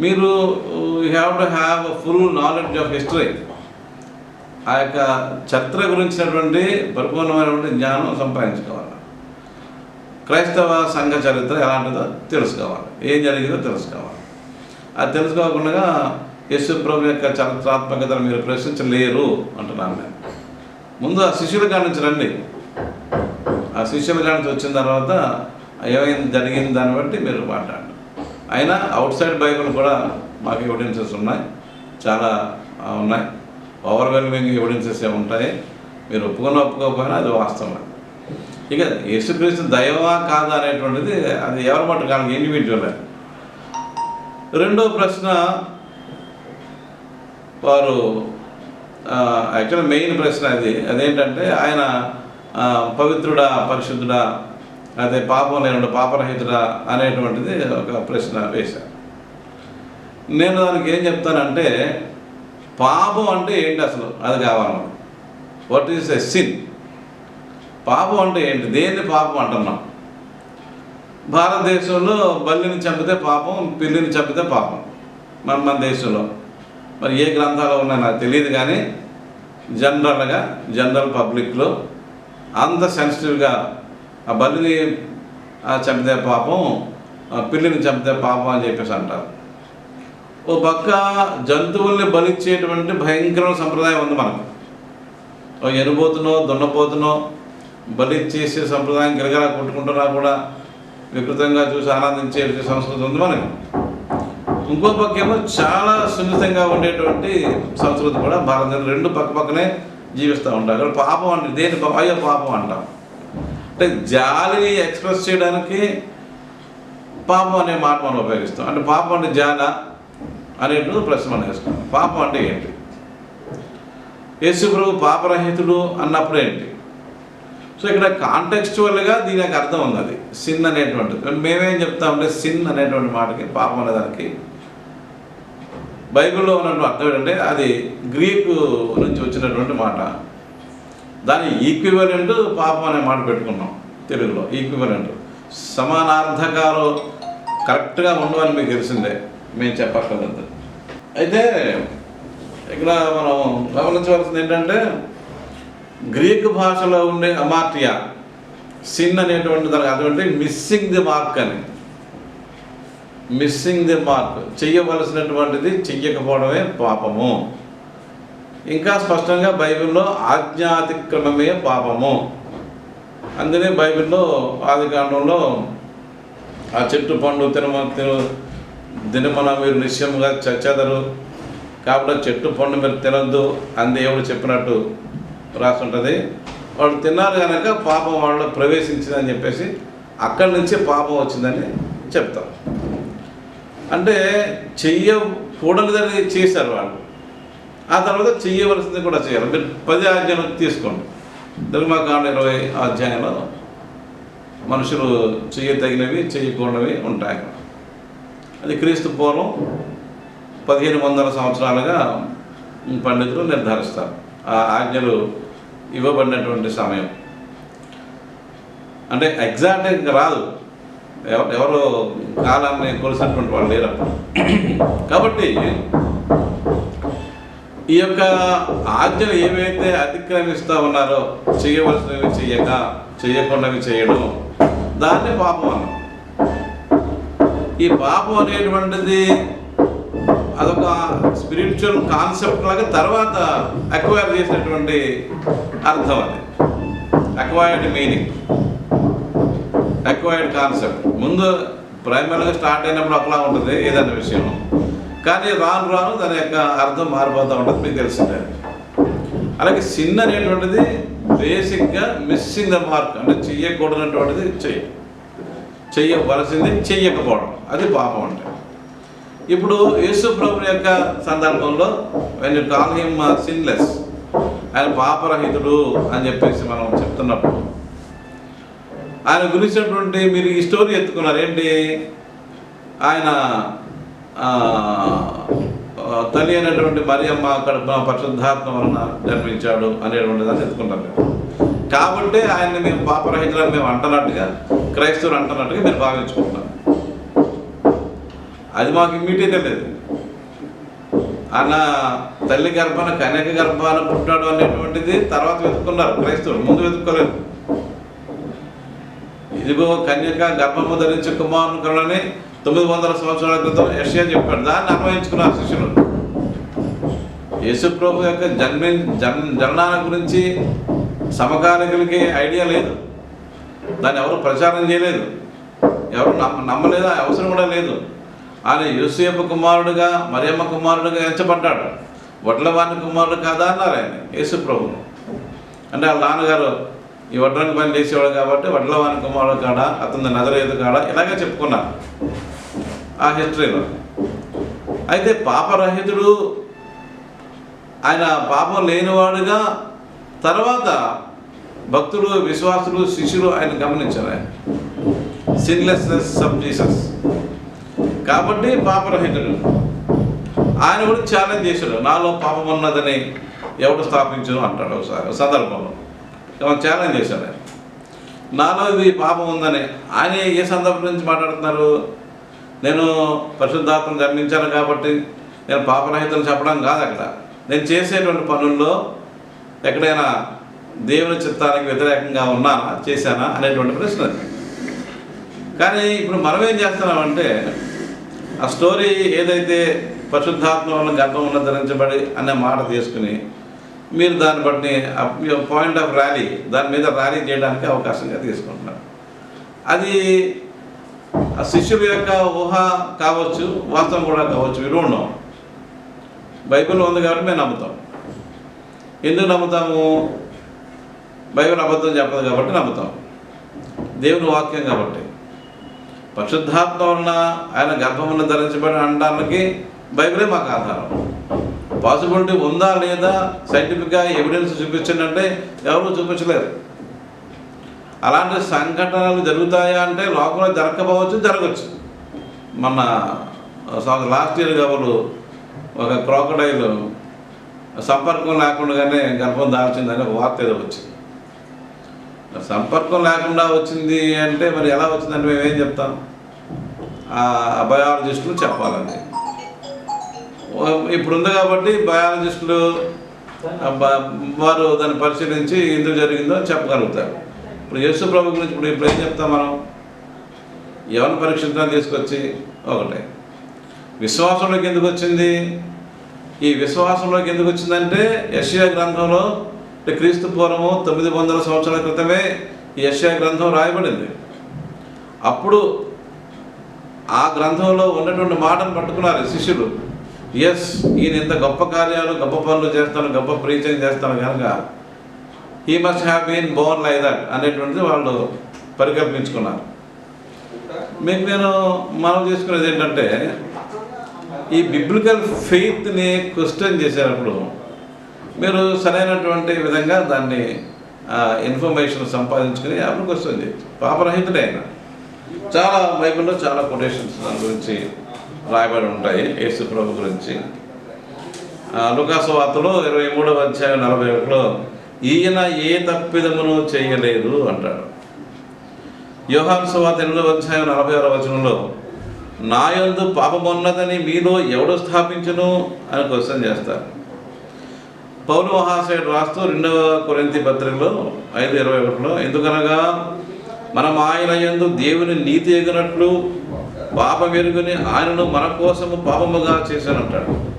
మీరు you have to have full knowledge of history ఆ యొక్క చరిత్ర గురించినటువంటి పరిపూర్ణమైనటువంటి జ్ఞానం సంపాదించుకోవాలి. క్రైస్తవ సంఘ చరిత్ర ఎలాంటిదో తెలుసుకోవాలి. ఏం జరిగిందో తెలుసుకోవాలి. అది తెలుసుకోకుండా యేసు ప్రభు యొక్క చరిత్రాత్మకతను మీరు ప్రశ్నించలేరు అంటున్నాను నేను. ముందు ఆ శిష్యుల నుంచి రండి. ఆ శిష్యుల కాడి నుంచి వచ్చిన తర్వాత ఏమైంది జరిగింది దాన్ని బట్టి మీరు మాట్లాడండి. అయినా అవుట్ సైడ్ బైబిల్ కూడా మాకు ఎవిడెన్సెస్ ఉన్నాయి. చాలా ఉన్నాయి. ఓవర్వెల్మింగ్ ఎవిడెన్సెస్ ఏమి ఉంటాయి. మీరు ఒప్పుకున్న ఒప్పుకోకపోయినా అది వాస్తవం ఇక యేసుక్రీస్తు దైవమా కాదా అనేటువంటిది అది ఎవరి మట్టు కాదు ఇండివిజువల్ రెండో ప్రశ్న వారు యాక్చువల్ మెయిన్ ప్రశ్న అది అదేంటంటే ఆయన పవిత్రుడా పరిశుద్ధుడా అదే పాపం లేనుడు పాపరహితుడా అనేటువంటిది ఒక ప్రశ్న వేశాను నేను దానికి ఏం చెప్తానంటే పాపం అంటే ఏంటి అసలు? అది కావాలి. వాట్ ఈస్ ఎ సిన్ పాపం అంటే ఏంటి? దేన్ని పాపం అంటున్నాం? భారతదేశంలో బల్లిని చంపితే పాపం పిల్లిని చంపితే పాపం. మన మన దేశంలో. మరి ఏ గ్రంథాలు ఉన్నాయో నాకు తెలియదు కానీ జనరల్గా జనరల్ పబ్లిక్లో అంత సెన్సిటివ్గా ఆ బల్లిని ఆ, చంపితే పాపం ఆ, పిల్లిని చంపితే పాపం అని చెప్పేసి అంటారు. ఓ పక్క జంతువుల్ని బలిచ్చేటువంటి భయంకరమైన సంప్రదాయం ఉంది మనకు. ఓ ఎనుబోతునో దున్నపోతునో బలిచ్చేసే సంప్రదాయం గిరగరా కొట్టుకుంటున్నా కూడా వికృతంగా చూసి ఆనందించే సంస్కృతి ఉంది మనకి. ఇంకో పక్కేమో చాలా సున్నితంగా ఉండేటువంటి సంస్కృతి కూడా భారతదేశం రెండు పక్క పక్కనే జీవిస్తూ ఉంటారు. పాపం అంటే దేని అయ్యో పాపం అంటాం. అంటే జాలిని ఎక్స్ప్రెస్ చేయడానికి పాపం అనే మాట మనం ఉపయోగిస్తాం. అంటే పాపం అంటే జాల అనేటువంటి ప్రశ్న మనం వేసుకున్నాం పాపం అంటే ఏంటి? యేసుప్రభు పాపరహితుడు అన్నప్పుడు ఏంటి? సో ఇక్కడ కాంటెక్స్చువల్గా దీని యొక్క అర్థం ఉంది అది. సిన్ అనేటువంటిది. మేమేం చెప్తామంటే సిన్ అనేటువంటి మాటకి పాపం అనేదానికి బైబిల్లో ఉన్నటువంటి అర్థం ఏంటంటే అది గ్రీకు నుంచి వచ్చినటువంటి మాట. దాని ఈక్వివలెంట్ పాపం అనే మాట పెట్టుకున్నాం తెలుగులో ఈక్వివలెంట్ సమానార్థకాలు కరెక్ట్గా ఉండవని మీకు తెలిసిందే మేము చెప్పక్కర్లేదు. అయితే ఇక్కడ మనం గమనించవలసింది ఏంటంటే గ్రీక్ భాషలో ఉండే అమార్టియా సిన్ అనేటువంటి దానికి అటువంటి మిస్సింగ్ ది మార్క్ అని. మిస్సింగ్ ది మార్క్ చెయ్యవలసినటువంటిది చెయ్యకపోవడమే పాపము. ఇంకా స్పష్టంగా బైబిల్లో ఆజ్ఞాతిక్రమమే పాపము. అందుకనే బైబిల్లో ఆది కాండంలో ఆ చెట్టు పండు తినమ తిను దినమన మీరు నిశ్చయముగా చచ్చేదరు. కాబట్టి చెట్టు పండు మీరు తినద్దు అని దేవుడు చెప్పినట్టు రాసి ఉంటుంది వాళ్ళు తిన్నారు కనుక పాపం వాళ్ళు ప్రవేశించిందని చెప్పేసి అక్కడి నుంచే పాపం వచ్చిందని చెప్తాం. అంటే చెయ్యకూడనిదని చేశారు వాళ్ళు. ఆ తర్వాత చెయ్యవలసింది కూడా చేయాలి. మీరు పది ఆజ్ఞలు తీసుకోండి. ధర్మకాండ ఇరవై అధ్యాయంలో మనుషులు చెయ్యతగినవి చెయ్యకూడనివి ఉంటాయి. అది క్రీస్తు పూర్వం పదిహేను వందల సంవత్సరాలుగా పండితులు నిర్ధారిస్తారు. ఆ ఆజ్ఞలు ఇవ్వబడినటువంటి సమయం. అంటే ఎగ్జాక్ట్ ఇంకా రాదు. ఎవ- ఎవరు కాలాన్ని కొలిసినటువంటి వాళ్ళు లేరు కాబట్టి ఈ యొక్క ఆజ్ఞలు ఏవైతే అతిక్రమిస్తూ ఉన్నారో చేయవలసినవి చెయ్యక చేయకుండావి చేయడం దాన్ని పాపం అన్నాం. ఈ పాపం అనేటువంటిది అదొక స్పిరిచువల్ కాన్సెప్ట్ లాగా తర్వాత అక్వైర్ చేసినటువంటి అర్థం అది. అక్వైర్డ్ మీనింగ్ అక్వైర్డ్ కాన్సెప్ట్ ముందు ప్రైమరీగా స్టార్ట్ అయినప్పుడు ఒకలా ఉంటుంది ఏదైనా విషయం కానీ రాను రాను దాని యొక్క అర్థం మారిపోతూ ఉంటుంది మీకు తెలిసిందే. అలాగే సిన్ అనేటువంటిది బేసిక్గా మిస్సింగ్ ద మార్క్ అంటే చెయ్యకూడనటువంటిది చెయ్య. చెయ్యవలసింది చెయ్యకపోవడం అది పాపం అంటే. ఇప్పుడు యేసు ప్రభు యొక్క సందర్భంలో when you call him sinless ఆయన పాపరహితుడు అని చెప్పేసి మనం చెప్తున్నప్పుడు ఆయన గురించినటువంటి మీరు ఈ స్టోరీ ఎత్తుకున్నారు ఏంటి ఆయన తల్లి అయినటువంటి మరియమ్మ అక్కడ పరిశుద్ధాత్మ వలన జన్మించాడు అనేటువంటి దాన్ని ఎత్తుకుంటాం మేము. కాబట్టి ఆయన్ని మేము పాపరహితులని మేము అంటున్నట్టుగా క్రైస్తవులు అంటున్నట్టుగా మీరు భావించుకుంటాం. అది మాకు ఇమ్మీడియట్ లేదు. ఆయన తల్లి గర్భాన కన్యక గర్భాన పుట్టాడు అనేటువంటిది తర్వాత వెతుక్కున్నారు క్రైస్తవులు ముందు వెతుక్కోలేదు. ఇదిగో కన్యక గర్భము ధరించి కుమారుని తొమ్మిది వందల సంవత్సరాల క్రితం యశ్యా చెప్పాడు దాన్ని అన్వయించుకున్నారు శిష్యులు. యేసుప్రభు యొక్క జన్మి జన్ జననాల గురించి సమకాలికులకి ఐడియా లేదు. దాన్ని ఎవరు ప్రచారం చేయలేదు. ఎవరు నమ్మ నమ్మలేదు? అవసరం కూడా లేదు. ఆయన యూసేపు కుమారుడుగా మరియమ్మ కుమారుడుగా ఎంచబడ్డాడు. వడ్లవాణి కుమారుడు కాదా అన్నారు ఆయన యేసుప్రభును అంటే వాళ్ళ నాన్నగారు ఈ వడ్లని పని చేసేవాడు కాబట్టి వడ్లవాణి కుమారుడు కాడా అతని నదరేదు కాడా ఇలాగే చెప్పుకున్నారు. ఆ హిస్టరీలో అయితే పాపరహితుడు ఆయన పాపం లేనివాడుగా తర్వాత భక్తులు విశ్వాసులు శిష్యులు ఆయన గమనించారు ఆయన. సిన్లెస్నెస్ సబ్ జీసస్ కాబట్టి పాపరహితుడు ఆయన కూడా ఛాలెంజ్ చేశాడు. నాలో పాపం ఉన్నదని ఎవడు స్థాపించను అంటాడు ఒకసారి సందర్భంలో. ఛాలెంజ్ చేశాడు ఆయన. నాలో ఇది పాపం ఉందని ఆయన ఏ సందర్భం నుంచి మాట్లాడుతున్నారు? నేను పరిశుద్ధాత్మను జన్మించాను కాబట్టి నేను పాపరహితం చెప్పడం కాదు అక్కడ. నేను చేసేటువంటి పనుల్లో ఎక్కడైనా దేవుని చిత్తానికి వ్యతిరేకంగా ఉన్నానా? చేశానా? అనేటువంటి ప్రశ్న కానీ ఇప్పుడు మనం ఏం చేస్తున్నామంటే ఆ స్టోరీ ఏదైతే పరిశుద్ధాత్మ వల్ల గర్భం ఉన్న ధరించబడి అనే మాట తీసుకుని మీరు దాన్ని బట్టి పాయింట్ ఆఫ్ ర్యాలీ దాని మీద ర్యాలీ చేయడానికి అవకాశంగా తీసుకుంటున్నారు. అది ఆ శిష్యుల యొక్క ఊహ కావచ్చు వాస్తవం కూడా కావచ్చు విరుణం బైబిల్ ఉంది కాబట్టి మేము నమ్ముతాం. ఎందుకు నమ్ముతాము? బైబిల్ అబద్ధం చెప్పదు కాబట్టి నమ్ముతాం. దేవుని వాక్యం కాబట్టి. పరిశుద్ధాత్మ ఉన్న ఆయన గర్భమును ధరించబడి అనడానికి బైబిలే మాకు ఆధారం. పాసిబిలిటీ ఉందా లేదా సైంటిఫిక్గా ఎవిడెన్స్ చూపించండి ఎవరు చూపించలేరు. అలాంటి సంఘటనలు జరుగుతాయా అంటే లోకంలో జరగకపోవచ్చు జరగవచ్చు మన లాస్ట్ ఇయర్ కబులు ఒక క్రోకడైల్ సంపర్కం లేకుండానే గర్భం దాల్చిందని ఒక వార్త ఏదో వచ్చింది. సంపర్కం లేకుండా వచ్చింది అంటే మరి ఎలా వచ్చిందంటే మేము ఏం చెప్తాం? ఆ బయాలజిస్టులు చెప్పాలండి. ఇప్పుడు ఉంది కాబట్టి బయాలజిస్టులు వారు దాన్ని పరిశీలించి ఎందుకు జరిగిందో చెప్పగలుగుతారు. ఇప్పుడు యేసు ప్రభు గురించి ఇప్పుడు ఇప్పుడు ఏం చెప్తాం మనం? ఎవరిని పరీక్షించడానికి తీసుకొచ్చి? ఒకటే. విశ్వాసంలోకి ఎందుకు వచ్చింది? ఈ విశ్వాసంలోకి ఎందుకు వచ్చిందంటే యశ్యా గ్రంథంలో అంటే క్రీస్తు పూర్వము తొమ్మిది వందల సంవత్సరాల క్రితమే ఈ యశ్యా గ్రంథం రాయబడింది. అప్పుడు ఆ గ్రంథంలో ఉన్నటువంటి మాటను పట్టుకున్నారు శిష్యులు. ఎస్ ఈయన ఇంత గొప్ప కార్యాలు గొప్ప పనులు చేస్తాను గొప్ప ప్రీచింగ్ చేస్తాను కనుక he must have been born like that అనేటువంటిది వాళ్ళు పరికల్పించుకున్నారు. మీకు నేను మనం చేసుకునేది ఏంటంటే ఈ బిబ్లికల్ ఫెయిత్ని క్వశ్చన్ చేసేటప్పుడు మీరు సరైనటువంటి విధంగా దాన్ని ఇన్ఫర్మేషన్ సంపాదించుకుని అప్పుడు క్వశ్చన్ చేయొచ్చు. పాపరహితుడే ఆయన. చాలా బైబిల్లో చాలా కొటేషన్స్ దాని గురించి రాయబడి ఉంటాయి యేసు ప్రభు గురించి లుకాసు వార్తలో ఇరవై మూడవ అధ్యాయం నలభై ఒకటిలో ఈయన ఏ తప్పిదమును చేయలేదు అంటాడు. యోహాన్ సువార్త ఎనిమిదవ అధ్యాయం నలభై ఆరో వచనంలో నా యందు పాపమున్నదని మీలో ఎవడు స్థాపించును? అని క్వశ్చన్ చేస్తారు. పౌరు మహాశయుడు రాస్తూ రెండవ కొరింతి పత్రికలో ఐదు ఇరవై ఒకటిలో ఎందుకనగా మనం ఆయన యందు దేవుని నీతి ఎగినట్లు పాపం ఎరుగుని ఆయనను మన కోసము పాపముగా చేశానంటాడు.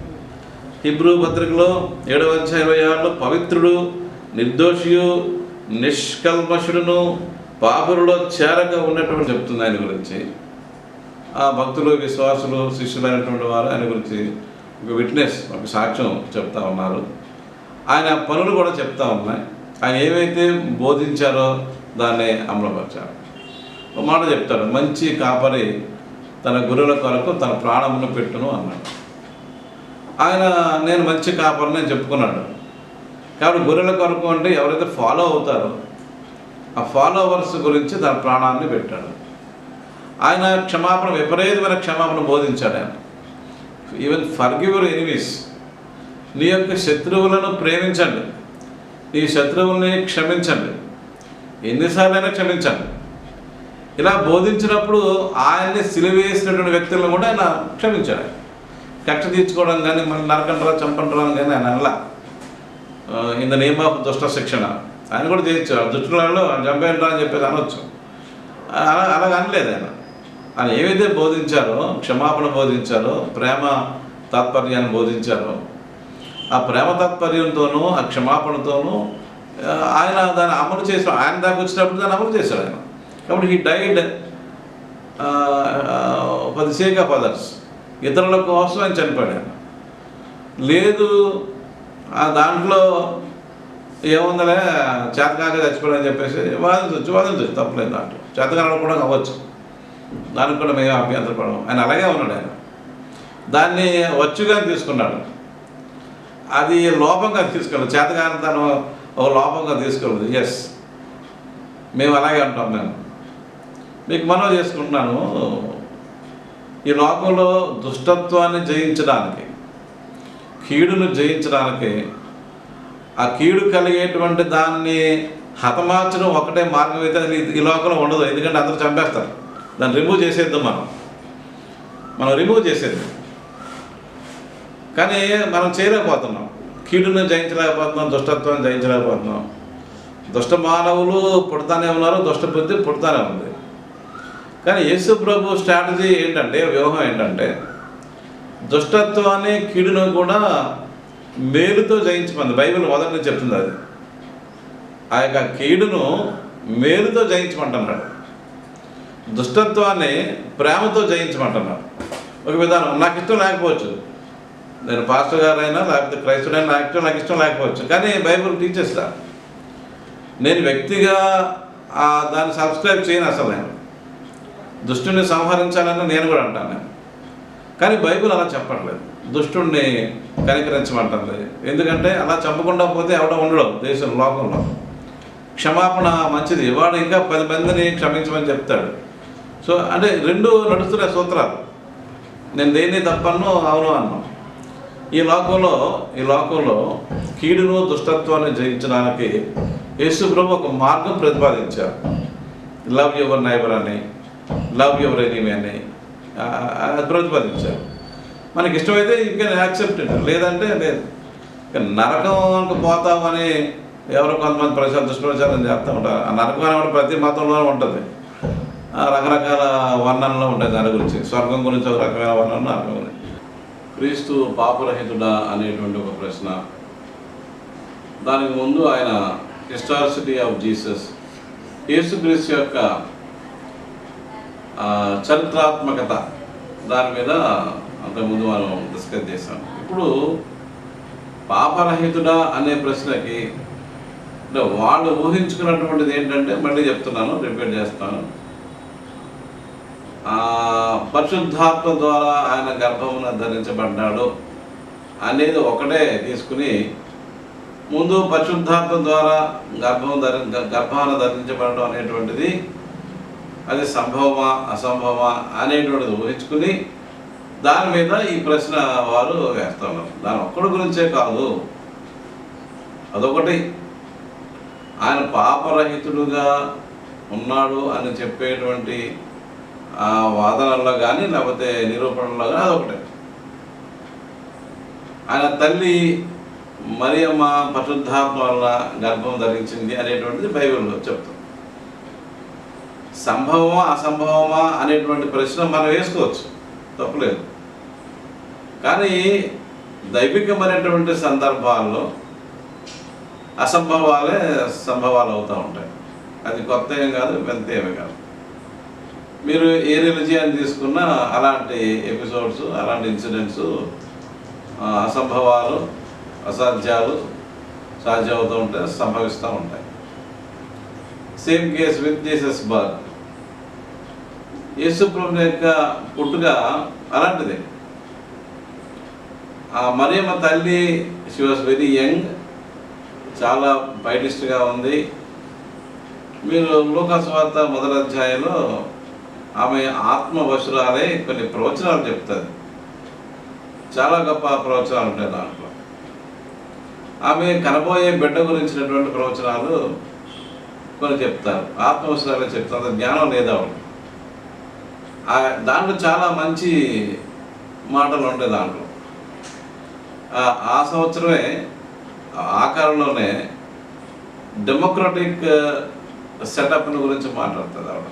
హిబ్రూ పత్రికలో ఏడవ అధ్యాయ ఇరవై ఆరులో పవిత్రుడు నిర్దోషియు నిష్కల్మషుడును పాపులలో చేరక ఉన్నటువంటి చెప్తుంది ఆయన గురించి. ఆ భక్తులు విశ్వాసులు శిష్యులైనటువంటి వారు ఆయన గురించి ఒక విట్నెస్ ఒక సాక్ష్యం చెప్తా ఉన్నారు. ఆయన పనులు కూడా చెప్తా ఉన్నాయి. ఆయన ఏవైతే బోధించారో దాన్ని అమలుపరిచారు. ఒక మాట చెప్తాడు మంచి కాపరి తన గురువుల కొరకు తన ప్రాణమును పెట్టును అన్నాడు. ఆయన నేను మంచి కాపరిని చెప్పుకున్నాడు. కాబట్టి గొర్రెల కొరకు అంటే ఎవరైతే ఫాలో అవుతారో ఆ ఫాలోవర్స్ గురించి తన ప్రాణాన్ని పెట్టాడు. ఆయన క్షమాపణ విపరీతమైన క్షమాపణ బోధించాడు ఆయన. ఈవెన్ ఫర్గివర్ ఎనిమీస్ నీ యొక్క శత్రువులను ప్రేమించండి. నీ శత్రువుల్ని క్షమించండి. ఎన్నిసార్లైనా క్షమించండి. ఇలా బోధించినప్పుడు ఆయన్ని సిలివేసినటువంటి వ్యక్తులను కూడా ఆయన క్షమించాడు. ఆయన. కక్ష తీర్చుకోవడం కానీ మళ్ళీ నరకంటరా చంపంటరా కానీ ఆయన అనలా. ఇన్ ద నేమ్ ఆఫ్ దుష్ట శిక్షణ. ఆయన కూడా చేయొచ్చు దుష్టులలో చంపేయండి అని చెప్పేసి అనొచ్చు. అలా అలా అనలేదు ఆయన. ఆయన ఏవైతే బోధించారో క్షమాపణ బోధించారో ప్రేమ తాత్పర్యాన్ని బోధించారో ఆ ప్రేమ తాత్పర్యంతోనూ ఆ క్షమాపణతోనూ ఆయన దాన్ని అమలు చేశారు ఆయన దాకా వచ్చినప్పుడు దాన్ని అమలు చేశాడు ఆయన. కాబట్టి he died for the sake of others ఇతరుల కోసం ఆయన చనిపోయాడు లేదు దాంట్లో ఏముందలే చేతకాక చచ్చిపోయాడని చెప్పేసి వాదించవచ్చు వాదించవచ్చు తప్పలేదు దాంట్లో. చేతకాలం కూడా అవ్వచ్చు దానికి కూడా మేము అభ్యంతరపడము. ఆయన అలాగే ఉన్నాడు ఆయన. దాన్ని వచ్చుగా తీసుకున్నాడు. అది లోపంగా తీసుకెళ్ళదు చేతకాని తను ఒక లోపంగా తీసుకెళ్ళదు ఎస్ మేము అలాగే అంటాం మేము. మీకు మనం చేసుకుంటున్నాను. ఈ లోకంలో దుష్టత్వాన్ని జయించడానికి కీడును జయించడానికి ఆ కీడు కలిగేటువంటి దాన్ని హతమార్చడం ఒకటే మార్గం అయితే అది ఈ లోకంలో ఉండదు. ఎందుకంటే అందరూ చంపేస్తారు. దాన్ని రిమూవ్ చేసేద్దాం మనం. మనం రిమూవ్ చేసేద్దాం. కానీ మనం చేయలేకపోతున్నాం. కీడును జయించలేకపోతున్నాం దుష్టత్వాన్ని జయించలేకపోతున్నాం. దుష్ట మానవులు పుడతానే ఉన్నారు దుష్ట బుద్ధి పుడతానే ఉంది. కానీ యేసు ప్రభు స్ట్రాటజీ ఏంటంటే వ్యూహం ఏంటంటే దుష్టత్వాన్ని కీడును కూడా మేలుతో జయించమంది. బైబిల్ మొదటి చెప్తుంది అది. ఆ యొక్క కీడును మేలుతో జయించమంటున్నాడు. దుష్టత్వాన్ని ప్రేమతో జయించమంటున్నాడు. ఒక విధానం నాకు ఇష్టం లేకపోవచ్చు. నేను పాస్టర్ గారైనా లేకపోతే క్రైస్తుడైనా నాకు ఇష్టం నాకు ఇష్టం లేకపోవచ్చు. కానీ బైబిల్ టీచర్స్ నేను వ్యక్తిగా దాన్ని సబ్స్క్రైబ్ చేయను అసలు నేను. దుష్టుని సంహరించాలని నేను కూడా అంటాను నేను. కానీ బైబిల్ అలా చెప్పట్లేదు. దుష్టుణ్ణి కనికరించమంటుంది. ఎందుకంటే అలా చంపకుండా పోతే ఎవడ ఉండడు దేశం లోకంలో. క్షమాపణ మంచిది. వాడు ఇంకా పది మందిని క్షమించమని చెప్తాడు. సో అంటే రెండు నడుస్తున్నాయి సూత్రాలు. నేను దేన్ని తప్పను అవును అన్నాను ఈ లోకంలో ఈ లోకంలో కీడును దుష్టత్వాన్ని జయించడానికి యేసు ప్రభు ఒక మార్గం ప్రతిపాదించారు. లవ్ యువర్ నైబర్ అని లవ్ యువర్ ఎనీమీ అని. ప్రతిపాదించారు. మనకి ఇష్టమైతే యూ కెన్ యాక్సెప్ట్ ఇట్ లేదంటే లేదు. నరకంకి పోతామని ఎవరో కొంతమంది ప్రచారం దుష్ప్రచారం చేస్తూ ఉంటారు. ఆ నరకం అనేది ప్రతి మతంలోనే ఉంటుంది. ఆ రకరకాల వర్ణనలు ఉంటాయి దాని గురించి. స్వర్గం గురించి ఒక రకమైన వర్ణన నరకం గురించి. క్రీస్తు పాపరహితుడా అనేటువంటి ఒక ప్రశ్న. దానికి ముందు ఆయన హిస్టారిసిటీ ఆఫ్ జీసస్ యేసుక్రీస్తు యొక్క చరిత్రాత్మకత. దాని మీద అంతకుముందు మనం డిస్కస్ చేసాం ఇప్పుడు పాపరహితుడా అనే ప్రశ్నకి అంటే వాళ్ళు ఊహించుకున్నటువంటిది ఏంటంటే మళ్ళీ చెప్తున్నాను రిపీట్ చేస్తాను. పరిశుద్ధాత్మ ద్వారా ఆయన గర్భమున ధరించబడ్డాడు అనేది ఒకటే తీసుకుని ముందు పరిశుద్ధాత్మ ద్వారా గర్భం ధరి గర్భాన ధరించబడడం అనేటువంటిది అది సంభవమా అసంభవమా అనేటువంటిది ఊహించుకుని దాని మీద ఈ ప్రశ్న వారు వేస్తా ఉన్నారు. దాని ఒక్కడి గురించే కాదు. అదొకటి. ఆయన పాపరహితుడుగా ఉన్నాడు అని చెప్పేటువంటి ఆ వాదనల్లో కానీ లేకపోతే నిరూపణలో కానీ అదొకటే. ఆయన తల్లి మరియమ్మ పరిశుద్ధాత్మ వల్ల గర్భం ధరించింది అనేటువంటిది బైబిల్లో చెప్తుంది సంభవమా అసంభవమా అనేటువంటి ప్రశ్న మనం వేసుకోవచ్చు. తప్పులేదు. కానీ దైవికమైనటువంటి సందర్భాల్లో అసంభవాలే సంభవాలు అవుతూ ఉంటాయి. అది కొత్త ఏం కాదు వింత ఏమి కాదు. మీరు ఏ రిలిజియాన్ని తీసుకున్నా అలాంటి ఎపిసోడ్స్ అలాంటి ఇన్సిడెంట్స్ అసంభవాలు అసాధ్యాలు సాధ్యం అవుతూ ఉంటాయి సంభవిస్తూ ఉంటాయి. Same case with Jesus birth యేసుప్రభు యొక్క పుట్టుక అలాంటిదే. ఆ మరియమ్మ తల్లి షీ వాస్ వెరీ యంగ్ చాలా బయటిస్ట్గా ఉంది. మీరు లోకాసు వార్త మొదటి అధ్యాయంలో ఆమె ఆత్మవశురాలే కొన్ని ప్రవచనాలు చెప్తుంది చాలా గొప్ప ప్రవచనాలు ఉంటాయి దాంట్లో. ఆమె కనబోయే బిడ్డ గురించినటువంటి ప్రవచనాలు కొన్ని చెప్తారు. ఆత్మవసరాలు చెప్తారు. అంత జ్ఞానం లేదా ఆ- దాంట్లో చాలా మంచి మాటలు ఉంటాయి దాంట్లో. ఆ- సంవత్సరమే ఆ ఆకారంలోనే డెమోక్రటిక్ సెటప్ గురించి మాట్లాడుతుంది ఆవిడ.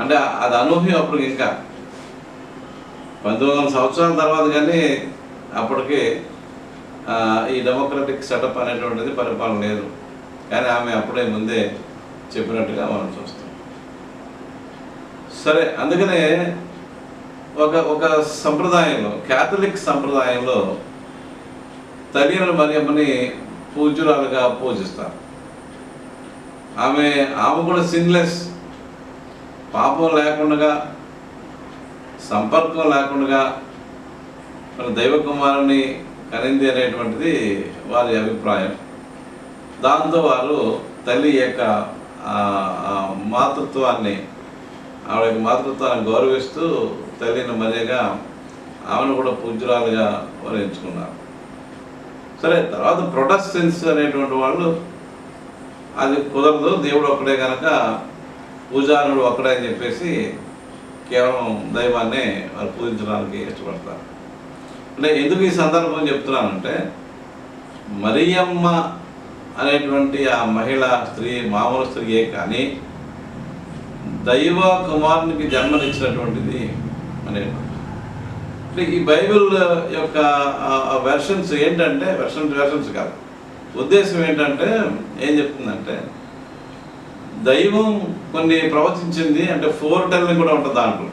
అంటే అది అనూహ్యం అప్పుడు ఇంకా. పంతొమ్మిది వందల సంవత్సరాల తర్వాత కానీ అప్పటికి ఈ డెమోక్రటిక్ సెటప్ అనేటువంటిది పరిపాలన లేదు. కానీ ఆమె అప్పుడే ముందే చెప్పినట్టుగా మనం చూస్తాం. సరే అందుకనే ఒక ఒక సంప్రదాయంలో క్యాథలిక్ సంప్రదాయంలో తల్లిని మరియమ్మని పూజ్యురాలుగా పూజిస్తారు. ఆమె ఆమె కూడా సిన్లెస్ పాపం లేకుండా సంపర్కం లేకుండా మన దైవ కుమారుని కనింది అనేటువంటిది వారి అభిప్రాయం. దాంతో వారు తల్లి యొక్క మాతృత్వాన్ని ఆవిడ యొక్క మాతృత్వాన్ని గౌరవిస్తూ తల్లిని మరీగా ఆమెను కూడా పూజ్యురాలుగా వరించుకున్నారు. సరే తర్వాత ప్రొటెస్టెన్స్ అనేటువంటి వాళ్ళు అది కుదరదు దేవుడు ఒక్కడే కనుక పూజారుడు ఒక్కడే అని చెప్పేసి కేవలం దైవాన్ని వారు పూజించడానికి ఇష్టపడతారు. అంటే ఎందుకు ఈ సందర్భం చెప్తున్నానంటే మరియమ్మ అనేటువంటి ఆ మహిళ స్త్రీ మామూలు స్త్రీయే కానీ దైవ కుమారునికి జన్మనిచ్చినటువంటిది అనే ఈ బైబిల్ యొక్క వెర్షన్స్ ఏంటంటే వెర్షన్స్ వెర్షన్స్ కాదు. ఉద్దేశం ఏంటంటే ఏం చెప్తుందంటే దైవం కొన్ని ప్రవచించింది అంటే ఫోర్ టెల్ని కూడా ఉంటుంది దాంట్లో.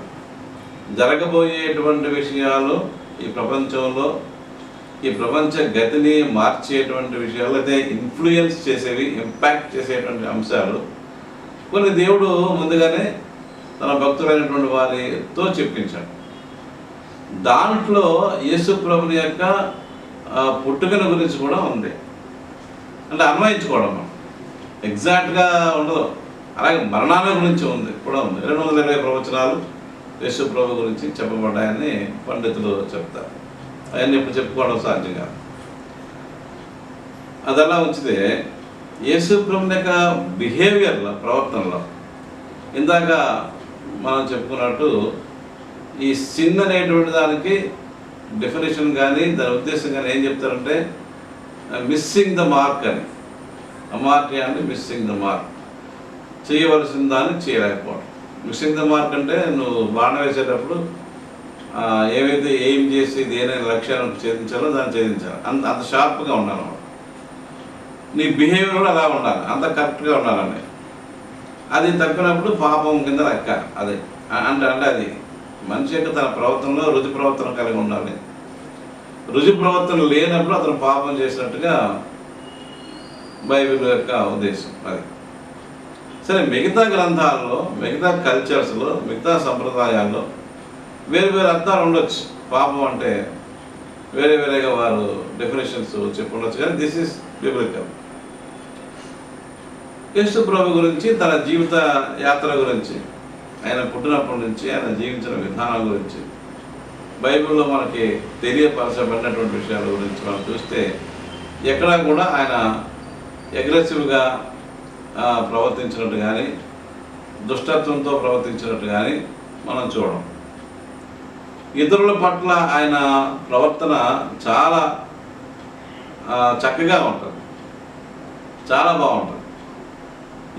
జరగబోయేటువంటి విషయాలు ఈ ప్రపంచంలో ఈ ప్రపంచ గతిని మార్చేటువంటి విషయాలు అయితే ఇన్ఫ్లుయెన్స్ చేసేవి ఇంపాక్ట్ చేసేటువంటి అంశాలు. కొన్ని దేవుడు ముందుగానే తన భక్తులైనటువంటి వారితో చెప్పించాడు. దాంట్లో యేసు ప్రభుని యొక్క పుట్టుకను గురించి కూడా ఉంది. అంటే అన్వయించుకోవడం. మనం ఎగ్జాక్ట్గా ఉండదు. అలాగే మరణాల గురించి ఉంది కూడా ఉంది. రెండు వందల ఇరవై ప్రవచనాలు యేసు ప్రభు గురించి చెప్పబడ్డాయని పండితులు చెప్తారు. అవన్నీ ఇప్పుడు చెప్పుకోవడం సాధ్యం కాదు అదలా ఉంచితే యేసు ప్రభుని యొక్క బిహేవియర్లో ప్రవర్తనలో ఇందాక మనం చెప్పుకున్నట్టు ఈ సిన్ అనేటువంటి దానికి డెఫినేషన్ కానీ దాని ఉద్దేశం కానీ ఏం చెప్తారంటే మిస్సింగ్ ద మార్క్ అని. అమార్కే అంటే మిస్సింగ్ ద మార్క్. చేయవలసిన దాన్ని చేయలేకపోవడం. మిస్సింగ్ ద మార్క్ అంటే నువ్వు బాణం వేసేటప్పుడు ఏవైతే ఏం చేసి దేనైనా లక్ష్యాలను ఛేదించాలో దాన్ని ఛేదించాలి. అంత అంత షార్ప్గా ఉండాలి నీ బిహేవియర్ కూడా అలా ఉండాలి. అంత కరెక్ట్గా ఉండాలండి అది తప్పినప్పుడు పాపం కింద లెక్క. అది. అంటే అంటే అది మనిషి యొక్క తన ప్రవర్తనలో రుచి ప్రవర్తన కలిగి ఉండాలి. రుచి ప్రవర్తన లేనప్పుడు అతను పాపం చేసినట్టుగా బైబిల్ యొక్క ఉద్దేశం. అది. సరే మిగతా గ్రంథాల్లో మిగతా కల్చర్స్లో మిగతా సంప్రదాయాల్లో వేరు వేరు అర్థాలు ఉండొచ్చు. పాపం అంటే వేరే వేరేగా వారు డెఫినేషన్స్ చెప్పుండొచ్చు కానీ దిస్ ఈస్ బిబ్లికల్ యేసు ప్రభు గురించి తన జీవిత యాత్ర గురించి ఆయన పుట్టినప్పటి నుంచి ఆయన జీవించిన విధానం గురించి బైబిల్లో మనకి తెలియపరచబడినటువంటి విషయాల గురించి మనం చూస్తే ఎక్కడా కూడా ఆయన అగ్రెసివ్గా ప్రవర్తించినట్టు కానీ దుష్టత్వంతో ప్రవర్తించినట్టు కానీ మనం చూడడం ఇతరుల పట్ల ఆయన ప్రవర్తన చాలా చక్కగా ఉంటుంది. చాలా బాగుంటుంది.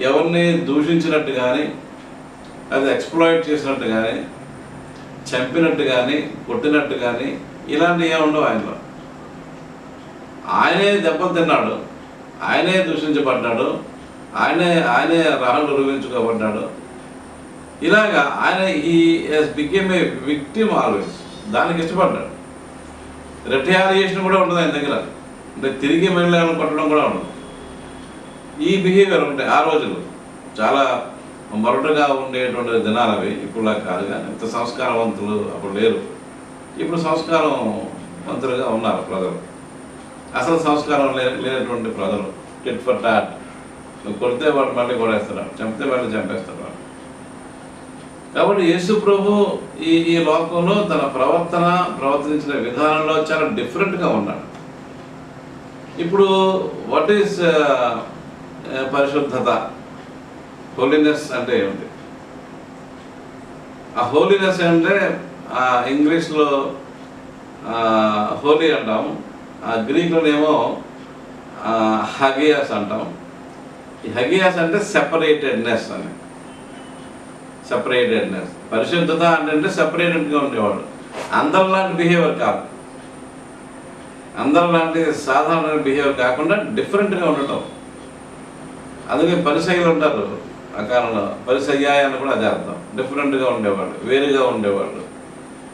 ఎవరిని దూషించినట్టు కానీ అది ఎక్స్ప్లాయిట్ చేసినట్టు కానీ చంపినట్టు కానీ కొట్టినట్టు కానీ ఇలాంటివి ఏమి ఉండవు ఆయనలో. ఆయనే దెబ్బలు తిన్నాడు. ఆయనే దూషించబడ్డాడు. ఆయనే ఆయనే రాళ్ళు రూపించుకోబడ్డాడు ఇలాగా ఆయన he became a victim always దానికి ఇష్టపడ్డాడు. రిటాలియేషన్ కూడా ఉండదు ఆయన దగ్గర. అంటే తిరిగి మళ్ళీ కొట్టడం కూడా ఉండదు. ఈ బిహేవియర్ ఉంటాయి ఆ రోజులు చాలా మొరటుగా ఉండేటువంటి దినాలు అవి. ఇప్పుడులా కాదు కానీ ఇంత సంస్కారవంతులు అప్పుడు లేరు. ఇప్పుడు సంస్కారం వంతులుగా ఉన్నారు ప్రజలు. అసలు సంస్కారం లే లేనటువంటి ప్రజలు. Tit for tat. కొడితే వాళ్ళు మళ్ళీ కొడేస్తారు చంపితే వాళ్ళు చంపేస్తారు కాబట్టి యేసు ప్రభు ఈ ఈ లోకంలో తన ప్రవర్తన ప్రవర్తించిన విధానంలో చాలా డిఫరెంట్గా ఉన్నాడు. ఇప్పుడు వాట్ ఈస్ uh, uh, పరిశుద్ధత? హోలీనెస్ అంటే ఏమిటి? ఆ హోలీనెస్ అంటే ఆ ఇంగ్లీష్లో హోలీ అంటాం. ఆ గ్రీక్లోనేమో హగియాస్ అంటాం. ఈ హగియాస్ అంటే సెపరేటెడ్నెస్ అని. సెపరేటెడ్నెస్ పరిశుద్ధత అంటే సెపరేటెడ్గా ఉండేవాడు అందరిలాంటి బిహేవియర్ కాదు అందరిలాంటి సాధారణ బిహేవియర్ కాకుండా. డిఫరెంట్గా ఉండటం. అందుకే పరిసయ్యలు ఉంటారు. ఆ కాలంలో పరిసయ్యాయ అని కూడా అది అర్థం. డిఫరెంట్గా ఉండేవాళ్ళు వేరుగా ఉండేవాళ్ళు.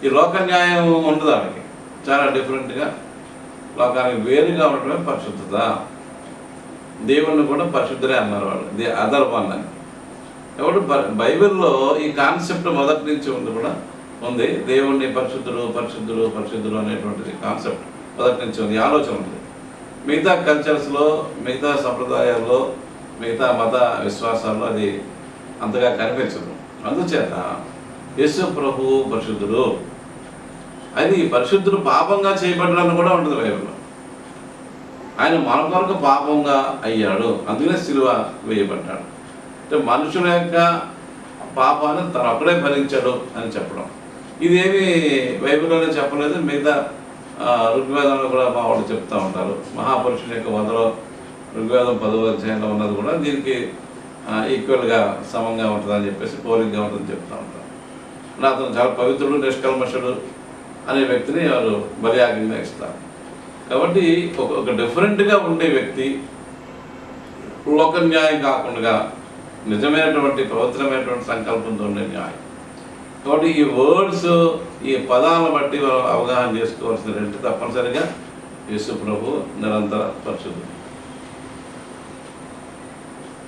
ఈ లోక న్యాయం ఉండదు ఆమెకి చాలా డిఫరెంట్గా లోకానికి వేరుగా ఉండటమే పరిశుద్ధత. దేవుణ్ణి కూడా పరిశుద్ధులే అన్నారు వాళ్ళు. ది అదర్ వన్ అని. కాబట్టి బైబిల్లో ఈ కాన్సెప్ట్ మొదటి నుంచి ఉంది కూడా. ఉంది. దేవుణ్ణి పరిశుద్ధుడు పరిశుద్ధుడు పరిశుద్ధుడు అనేటువంటిది కాన్సెప్ట్ మొదటి నుంచి ఉంది. ఆలోచన ఉంది. మిగతా కల్చర్స్లో మిగతా సంప్రదాయాల్లో మిగతా మత విశ్వాసాల్లో అది అంతగా కనిపించదు. అందుచేత యేసు ప్రభు పరిశుద్ధుడు. అది పరిశుద్ధుడు పాపంగా చేయబడ్డాలని కూడా ఉంటుంది బైబిల్లో. ఆయన మన కొరకు పాపంగా అయ్యాడు. అందుకనే సిలువ వేయబడ్డాడు. మనుషుల యొక్క పాపాన్ని తను అక్కడే భరించాడు అని చెప్పడం. ఇదేమి బైబిల్లోనే చెప్పలేదు మిగతా ఋగ్వేదంలో కూడా మా వాళ్ళు చెప్తూ ఉంటారు. మహాపురుషుల యొక్క వదలో ఋగ్వేదం పదవ అధ్యాయంలో ఉన్నది కూడా దీనికి ఈక్వల్గా సమంగా ఉంటుందని చెప్పేసి పోలింగ్గా ఉంటుందని చెప్తూ ఉంటారు. అంటే అతను చాలా పవిత్రుడు నిష్కల్మషుడు అనే వ్యక్తిని వారు బలియాగంగా ఇస్తారు. కాబట్టి ఒక ఒక డిఫరెంట్గా ఉండే వ్యక్తి లోక న్యాయం కాకుండా నిజమైనటువంటి పవిత్రమైనటువంటి సంకల్పంతో ఉండే న్యాయం. కాబట్టి ఈ వర్డ్స్ ఈ పదాలను బట్టి మనం అవగాహన చేసుకోవాల్సిన రెండు తప్పనిసరిగా యేసు ప్రభు నిరంతర పరిశుద్ధి